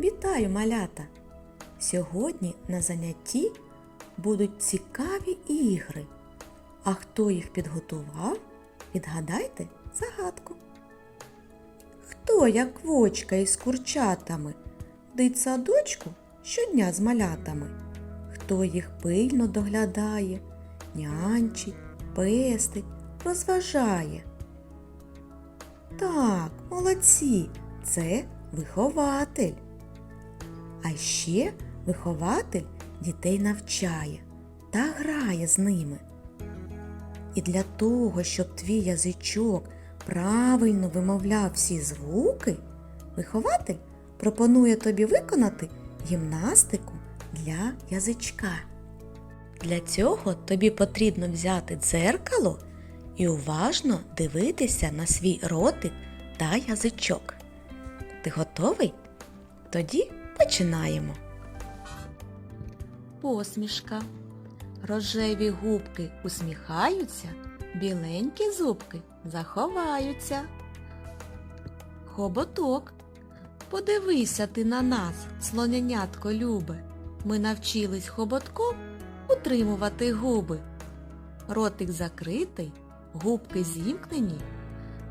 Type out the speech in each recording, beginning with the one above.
Вітаю, малята! Сьогодні на занятті будуть цікаві ігри. А хто їх підготував? Відгадайте загадку. Хто, як вочка із курчатами, дить садочку щодня з малятами? Хто їх пильно доглядає, нянчить, пестить, розважає? Так, молодці, це вихователь. А ще вихователь дітей навчає та грає з ними. І для того, щоб твій язичок правильно вимовляв всі звуки, вихователь пропонує тобі виконати гімнастику для язичка. Для цього тобі потрібно взяти дзеркало і уважно дивитися на свій ротик та язичок. Ти готовий? Тоді починаємо. Посмішка. Рожеві губки усміхаються, біленькі зубки заховаються. Хоботок. Подивися ти на нас, слонянятко любе. Ми навчились хоботком утримувати губи. Ротик закритий, губки зімкнені.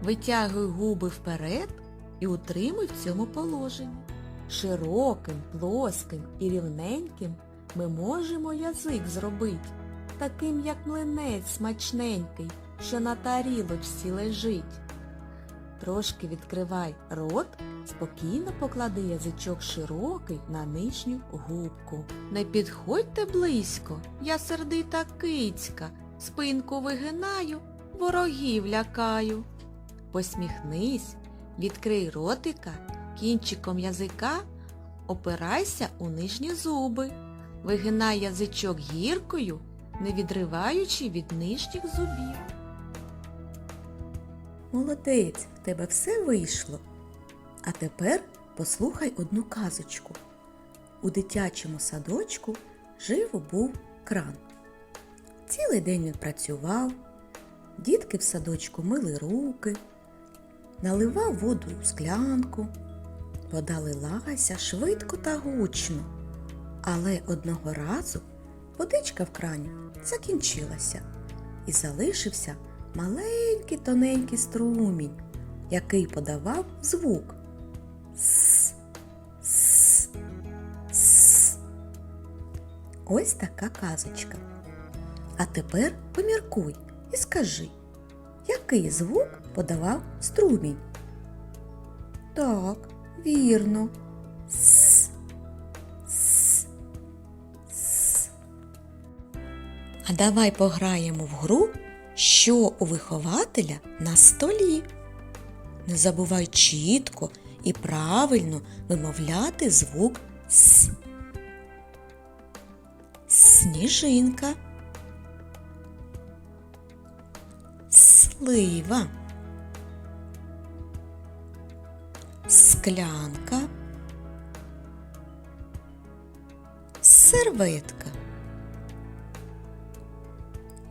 Витягуй губи вперед і утримуй в цьому положенні. Широким, плоским і рівненьким ми можемо язик зробити, таким, як млинець смачненький, що на тарілочці лежить. Трошки відкривай рот, спокійно поклади язичок широкий на нижню губку. Не підходьте близько, я сердита кицька, спинку вигинаю, ворогів лякаю. Посміхнись, відкрий ротика, кінчиком язика опирайся у нижні зуби. Вигинай язичок гіркою, не відриваючи від нижніх зубів. Молодець, в тебе все вийшло. А тепер послухай одну казочку. У дитячому садочку жив був кран. Цілий день він працював, дітки в садочку мили руки, наливав воду у склянку, вода лилася швидко та гучно. Але одного разу водичка в крані закінчилася і залишився маленький тоненький струмінь, який подавав звук. С, с, с. Ось така казочка. А тепер поміркуй і скажи, який звук подавав струмінь? Так, вірно. С. С. С. А давай пограємо в гру, що у вихователя на столі. Не забувай чітко і правильно вимовляти звук С. Сніжинка. Слива. Склянка. Серветка.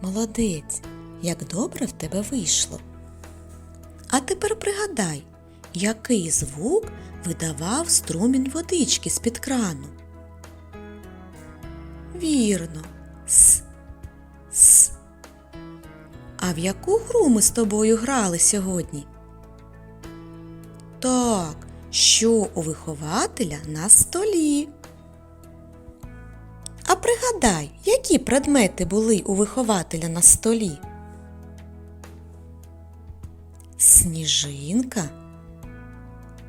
Молодець, як добре в тебе вийшло. А тепер пригадай, який звук видавав струмінь водички з-під крану. Вірно, с, с. А в яку гру ми з тобою грали сьогодні? Так, що у вихователя на столі. А пригадай, які предмети були у вихователя на столі? Сніжинка,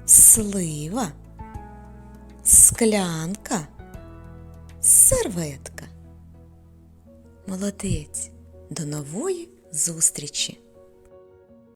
слива, склянка, серветка. Молодець. До нової зустрічі!